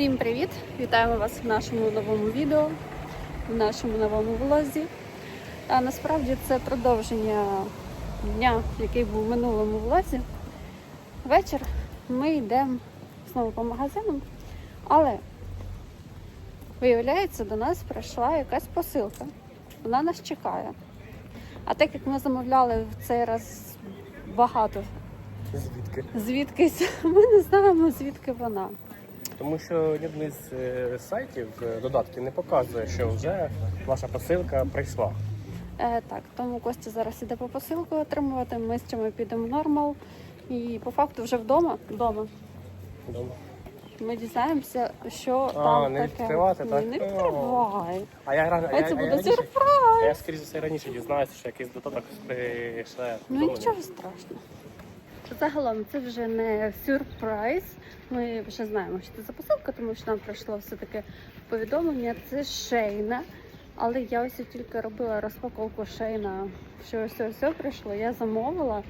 Всім привіт! Вітаємо вас в нашому новому відео, в нашому новому влозі. А насправді це продовження дня, який був в минулому влозі. Вечір ми йдемо знову по магазинам, але виявляється, до нас прийшла якась посилка. Вона нас чекає. А так як ми замовляли в цей раз багато Звідки? звідкись, ми не знаємо, звідки вона. Тому що ні один з е, сайтів е, додатків не показує, що вже ваша посилка прийшла. Е, так, тому Костя зараз іде по посилку отримувати. Ми з чим підемо в нормал. І по факту вже вдома. вдома. Дома. Ми дізнаємося, що А, там не таке. відкривати, так? Не відкривай. А я рано я, це буде сюрприз. я скоріше за все раніше дізнаюся, що якийсь додаток прийшли. Ну нічого страшного. Загалом це вже не сюрприз. Ми вже знаємо, що це за посилка, тому що нам прийшло все-таки повідомлення. Це шейна. Але я ось тільки робила розпаковку шейна, що ось ось прийшло. Я замовила,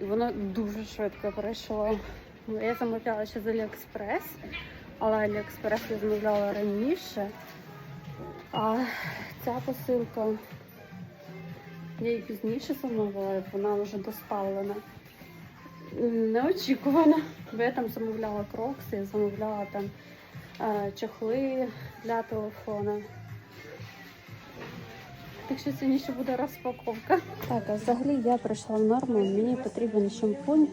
і воно дуже швидко прийшло. Ну, Я замовляла ще з Аліекспрес, але Аліекспрес я замовляла раніше. А ця посилка я її пізніше замовила, вона вже доставлена. Неочікувано. Бо я там замовляла крокси, замовляла там е, чохли для телефона. Так що сьогодні ще буде розпаковка. Так, а взагалі я прийшла в норму, мені потрібен шампунь.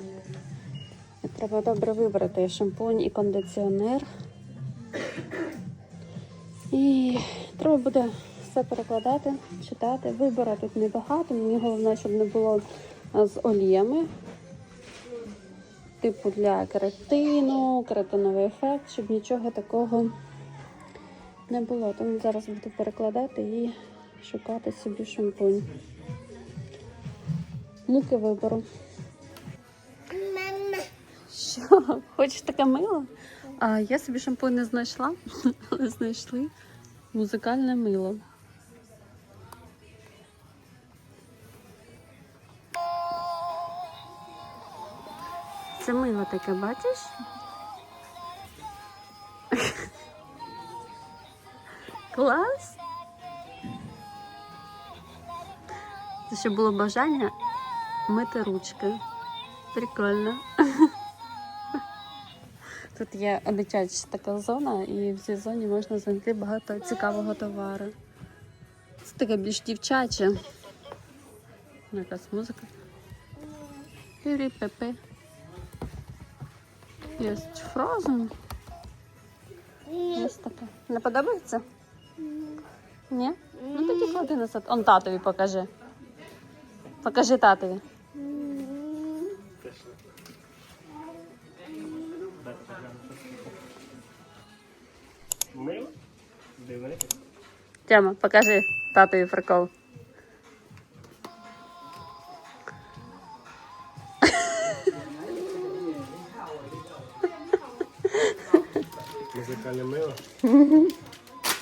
Треба добре вибрати шампунь і кондиціонер. І треба буде все перекладати, читати. Вибору тут небагато. Мені головне, щоб не було з оліями. Типу для кератину, кератиновий ефект, щоб нічого такого не було. Тому зараз буду перекладати і шукати собі шампунь. Муки вибору. Що? Хочеш таке мило? А я собі шампунь не знайшла, але знайшли музикальне мило. Це мило таке, бачиш? Клас! Це ще було бажання мити ручки. Прикольно. Тут є дитяча така зона, і в цій зоні можна знайти багато цікавого товару. Це таке більш дівчаче. Якась музика. Пірі пепе. Є Frozen. Є таке. Не подобається? Ні? Ну тоді клади назад. Он татові покажи. Покажи татові. Мило? Дивне. Тема, покажи татові прикол. Музикальне мило.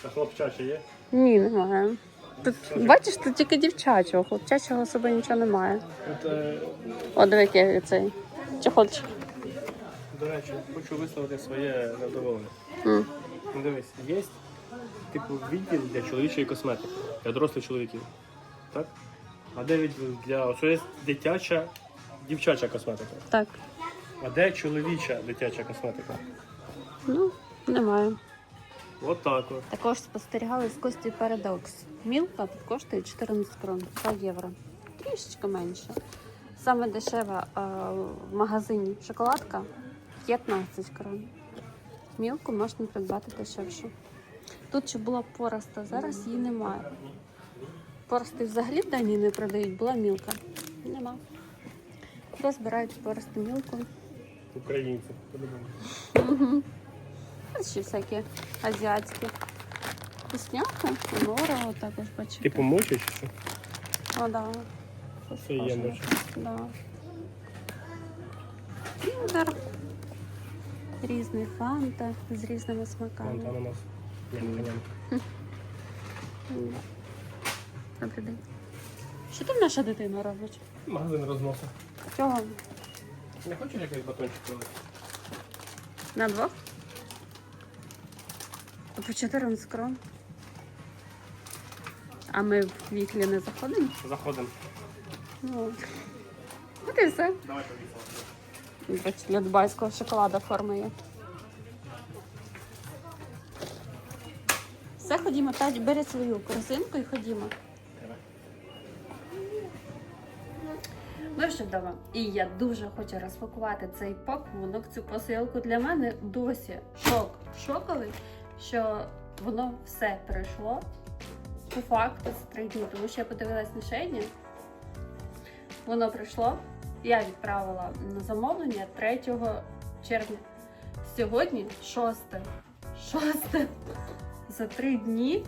А хлопчаче є? Ні, немає. Тут, бачиш, тут тільки дівчачого, хлопчачого собі нічого немає. Е, О, диви, який цей чехольчик. до речі, хочу висловити своє невдоволення. М. Ну дивись, є типу відділ для чоловічої косметики, для дорослих чоловіків. Так? А де відділ для оце є дитяча, дівчача косметика. Так, А де чоловіча дитяча косметика? ну, немає. От так от. Також спостерігали з Кості Парадокс. Мілка тут коштує 14 крон, 2 євро. Трішечки менше. Саме дешева а, в магазині шоколадка 15 крон. Мілку можна придбати дешевше. Тут ще була пороста, зараз її немає. Порости взагалі в Данії не продають, була мілка. Нема. Де збирають порости мілку? Українці. по-любому. Ще всякі азіатські. Вкусняхи, Нора також бачите. Типу мочиш чи що? О, да. Це є Схоже. Да. Кіндер. Різний фанта з різними смаками. там у нас. Ням-ням. М. Добрий день. Що там наша дитина робить? Магазин розносить. Чого? Не хочеш якийсь батончик пили? На двох? А по 14 крон. А ми в віклі не заходимо? Заходимо. Ну. От і все. Давай. Бачите, для дубайського шоколада форма є. Все, ходімо, Тадь, бери свою корзинку і ходімо. Ми вже вдома. І я дуже хочу розпакувати цей пакунок, цю посилку. Для мене досі шок. Шоковий, що воно все пройшло по факту за три дні. Тому що я подивилась на шейні. Воно прийшло. Я відправила на замовлення 3 червня. Сьогодні 6. 6. За три дні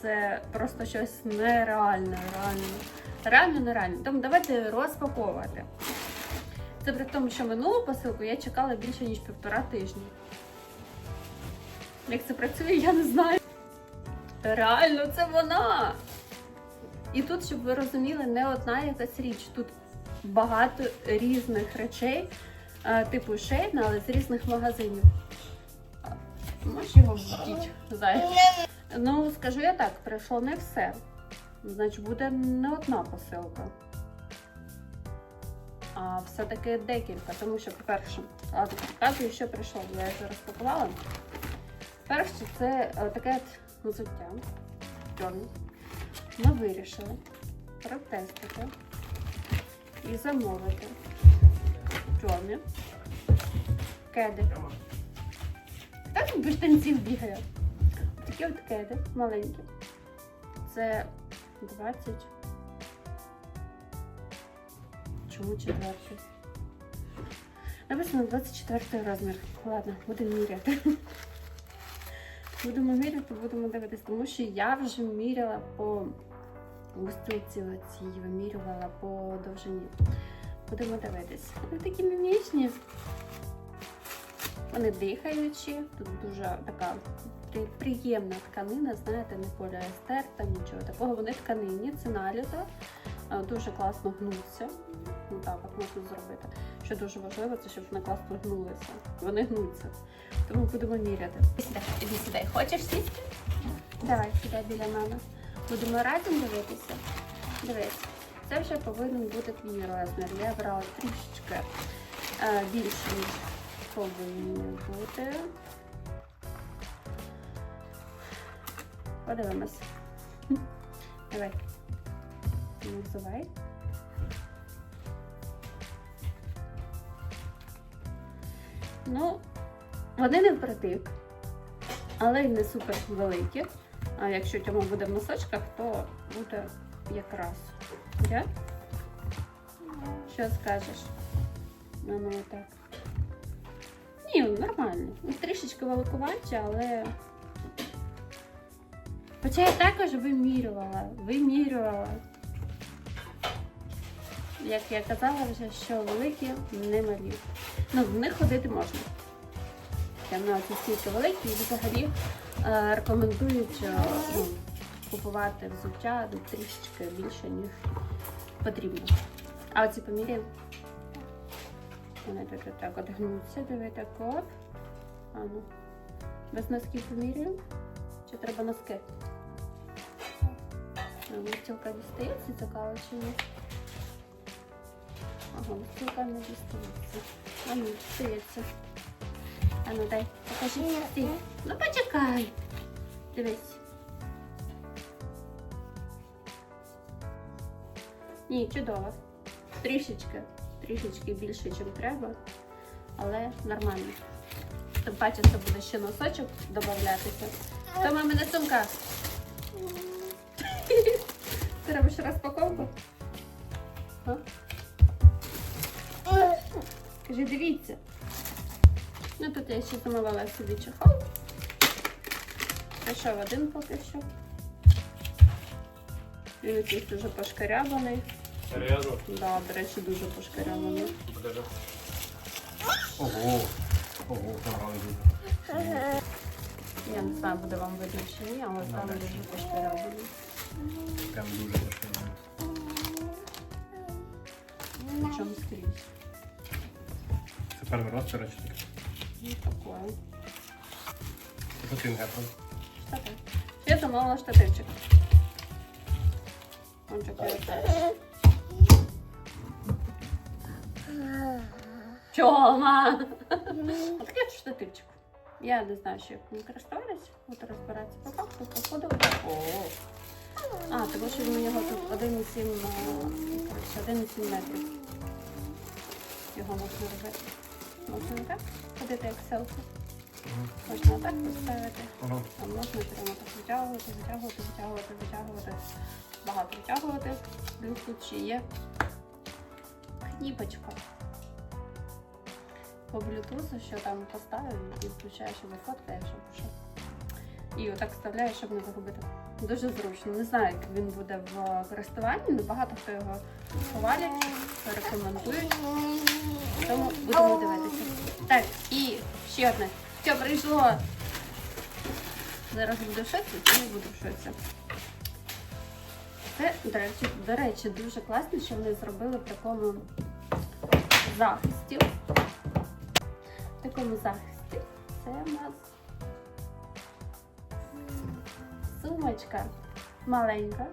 це просто щось нереальне, реально. Реально нереально. Тому давайте розпаковувати. Це при тому, що минулу посилку я чекала більше ніж півтора тижні. Як це працює, я не знаю. Реально, це вона! І тут, щоб ви розуміли, не одна якась річ. Тут багато різних речей, е, типу шейна, але з різних магазинів. Можеш його вдіть, зайчик? Ну, скажу я так, прийшло не все. Значить, буде не одна посилка. А все-таки декілька, тому що, по-перше, показую, що прийшло, я вже розпакувала. Перше, це е, таке взуття. Чорне. Ми вирішили протестити і замовити Тьомі кеди. Так без штанців бігає. Такі от кеди маленькі. Це 20. Чому четвертий? Написано 24 розмір. Ладно, будемо міряти. Будемо міряти, будемо дивитись, тому що я вже міряла по густриці оцій, вимірювала по довжині. Будемо дивитись. Вони такі мімічні. Вони дихаючі, тут дуже така приємна тканина, знаєте, не поліестер, там нічого такого. Вони тканинні, це наліто, е, дуже класно гнуться. Ну так, от можна зробити. Що дуже важливо, це щоб вони класно гнулися. Вони гнуться. Тому будемо міряти. Сідай, іди сідай. Хочеш сісти? Давай, сідай біля мене. Будемо разом дивитися. Дивись, це вже повинен бути твій розмір. Я брала трішечки е, більше, ніж повинні бути. Подивимось. Давай. Називай. Ну, вони не впритик, але й не супер великі. А якщо Тьома буде в носочках, то буде якраз. Я? Що скажеш? Ну, ну так. Ні, нормально. Ну, Трішечки великувачі, але. Хоча я також вимірювала, вимірювала. Як я казала вже, що великі не малі. Ну, в них ходити можна. Там на ці стільки великі і взагалі е, рекомендують ну, купувати взуття трішечки більше, ніж потрібно. А оці поміряємо. Вони тут отак от гнуться, диви так. А ну. Без носків поміряємо? Чи треба носки? А, Настілка дістається, цікаво чи ні? Ага, настілка не дістається. А ну, дістається. А ну дай, покажи. Стій. Ну почекай. Дивись. Ні, чудово. Трішечки, трішечки більше, ніж треба, але нормально. Тим паче це буде ще носочок додатися. То мамина сумка. Ти робиш розпаковку? А? Дивіться. Ну тут я ще замовила собі чехол. Прийшов один поки що. Він якийсь дуже пошкарябаний. Серйозно? Да, до речі, дуже пошкарябаний. Покажи. Ого. Ого, там. Я не знаю, буде вам видно чи ні, але там Добре. дуже пошкарябаний. Прям дуже пошкодно. Причому скрізь. Це перший раз, речі таке? Ну, такое. Ботинка. Штатив. Я замовила штативчик. Он такий ось. Чома! Такий от штативчик. Я не знаю, що як ним користуватись, буду розбиратися по факту, походу. О! А, тому що в нього тут 1,7 а, коротше, 1,7 метрів. Його можна робити. Можна не так ходити, як селфі. Можна так поставити. А можна прямо так витягувати, витягувати, витягувати, витягувати. Багато витягувати. Плюс тут ще є кніпочка. По блютузу, що там поставив і включаєш і вифоткаєш або що. І отак вставляєш, щоб не загубити. Дуже зручно. Не знаю, як він буде в користуванні, але багато хто його хвалять, рекомендують. Тому будемо дивитися. Так, і ще одне. Що прийшло? Зараз в шоці, чи не буду шоці. Це, до речі, до речі, дуже класно, що вони зробили в такому захисті. В такому захисті. Це у нас сумочка маленька.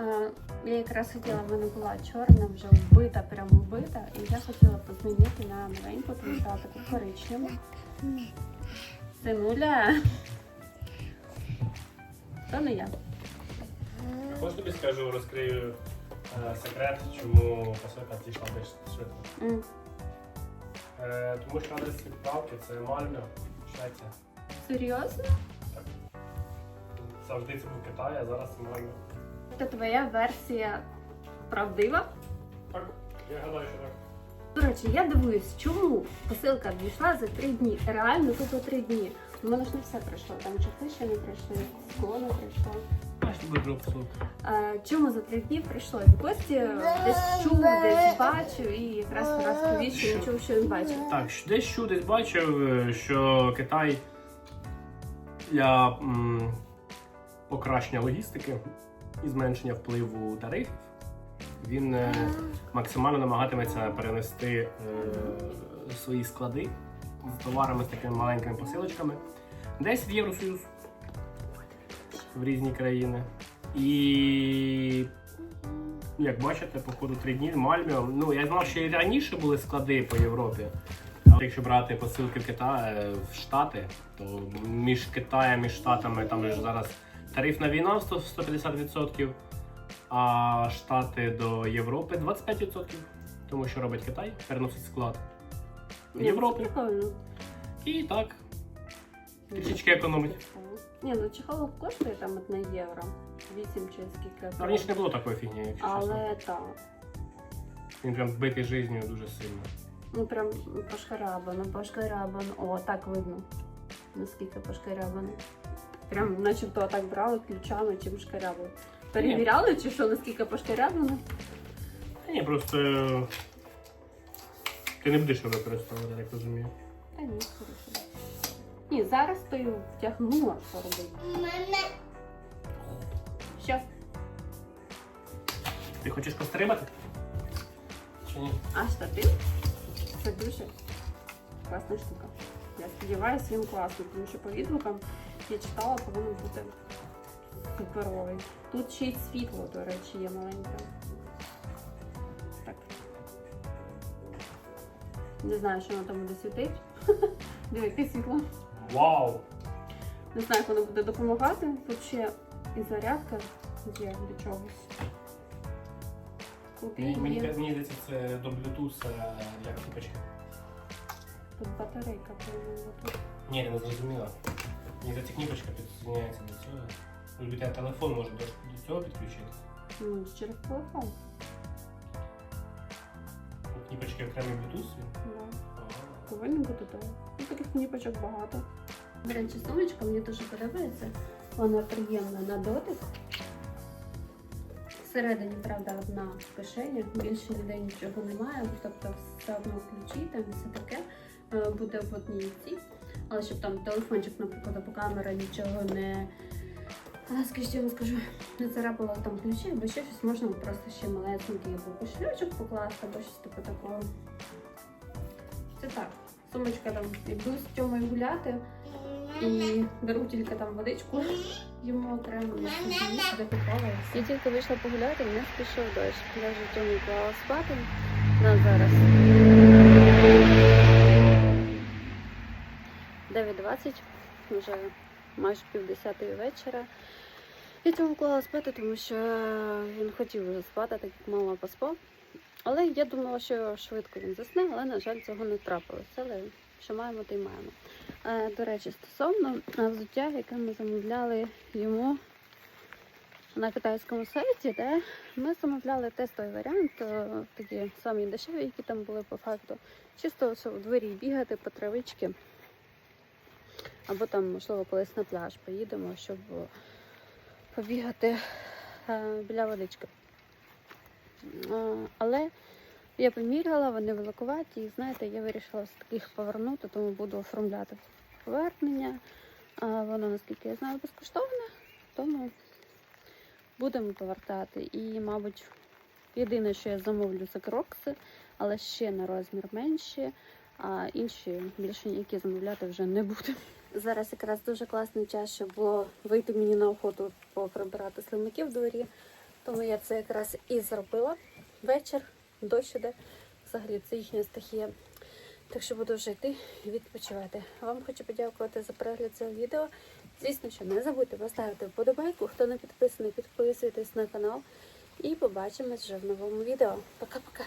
Е, Я якраз хотіла, в мене була чорна, вже вбита, прям вбита. І я хотіла позмінити на новеньку, тому стала таку коричневу. Синуля. То не я. Хочеш тобі скажу, розкрию е, секрет, чому посилка дійшла більш швидко. Е, тому що адрес відправки це Мальмö, Швеція. Серйозно? Так. Завжди це був Китай, а зараз це. Це твоя версія правдива? Так, я гадаю, що так. До речі, я дивуюсь, чому посилка дійшла за три дні. Реально тупо три дні. У мене ж не все пройшло. Там часи ще не прийшли, скло не прийшло. А що посилка? Чому за три дні прийшло? І Кості десь чув, десь бачив і якраз розповів, що не чув, що він бачив. Так, десь чув, десь бачив, е, що Китай для м, покращення логістики і зменшення впливу тарифів, він е, максимально намагатиметься перенести е, свої склади з товарами з такими маленькими посилочками десь в Євросоюз в різні країни. І як бачите, по ходу три дні Мальмö. Ну я знав, що і раніше були склади по Європі. Але якщо брати посилки в Китай е, в Штати, то між Китаєм і Штатами там же ж зараз тарифна війна 150%, а Штати до Європи 25%. Тому що робить Китай, переносить склад в Ні, прикольно. І так, трішечки економить. Ні, ну чехол коштує там 1 євро. 8 чи скільки. Ну, Раніше не було такої фігні, якщо чесно. Але так. Він прям битий жизнью дуже сильно. Ну прям пошкарабано, пошкарабано. О, так видно. Наскільки пошкарабано. Прям начебто так брали ключами, чим шкарябали. Перевіряли, чи що, наскільки пошкарябано? Та ні, просто е, ти не будеш його використовувати, я так розумію. Та ні, хорошо. Ні, зараз то й втягнула, що робити. Що? Ти хочеш пострибати? Чи ні? А штатив? Це дуже класна штука. Я сподіваюся, їм класно, тому що по відгукам я читала, повинен бути суперовий. Тут ще й світло, до речі, є маленьке. Так. Не знаю, що воно там буде світить. Диви, яке світло. Вау! Не знаю, як воно буде допомагати. Тут ще і зарядка є до чогось. Тут і Мені, мені, є. мені здається, це до Bluetooth е, для кнопочки. Тут батарейка повинна бути. Ні, не зрозуміла. Мені здається, кнопочка підсоединяється до цього. Тобі тебе телефон може до, до цього підключити. Ну, через телефон. У кнопочки окремий Bluetooth. Да. Повинен бути так. Ну, таких кніпочок багато. До речі, сумочка мені дуже подобається. Вона приємна на дотик. Всередині, правда, одна кишеня, більше ніде нічого немає, тобто все одно ключі, там все таке е, буде в одній цій. Але щоб там телефончик, наприклад, або камера нічого не. Скажіть, я вам скажу, не царапала там ключі, або ще щось можна просто ще малесенький або кошелючок покласти, або щось типу такого. Це так. Сумочка там, йду з Тьомою гуляти, І беру тільки там водичку, йому окремо. Я тільки вийшла погуляти, мене спішов дощ. Я вже Тьому клала спати на зараз. 9.20, вже майже півдесятої вечора. Я цьому клала спати, тому що він хотів вже спати, так як мама поспав. Але я думала, що швидко він засне, але, на жаль, цього не трапилося. Але що маємо, то й маємо. Е, До речі, стосовно е, взуття, яке ми замовляли йому на китайському сайті, де ми замовляли тестовий варіант, е, такі самі дешеві, які там були по факту. Чисто що в дворі бігати по травички. Або там, можливо, колись на пляж поїдемо, щоб побігати е, біля водички. Е, Але я поміряла, вони великуваті, і знаєте, я вирішила все-таки їх повернути, тому буду оформляти повернення. Воно, наскільки я знаю, безкоштовне, тому будемо повертати. І, мабуть, єдине, що я замовлю, це крокси, але ще на розмір менші, а інші більше ніякі замовляти вже не буду. Зараз якраз дуже класний час, щоб було вийти мені на охоту поприбирати слимаків в дворі. Тому я це якраз і зробила. Вечір, дощ іде. Взагалі це їхня стихія. Так що буду вже йти і відпочивати. Вам хочу подякувати за перегляд цього відео. Звісно, що не забудьте поставити вподобайку. Хто не підписаний, підписуйтесь на канал. І побачимось вже в новому відео. Пока-пока.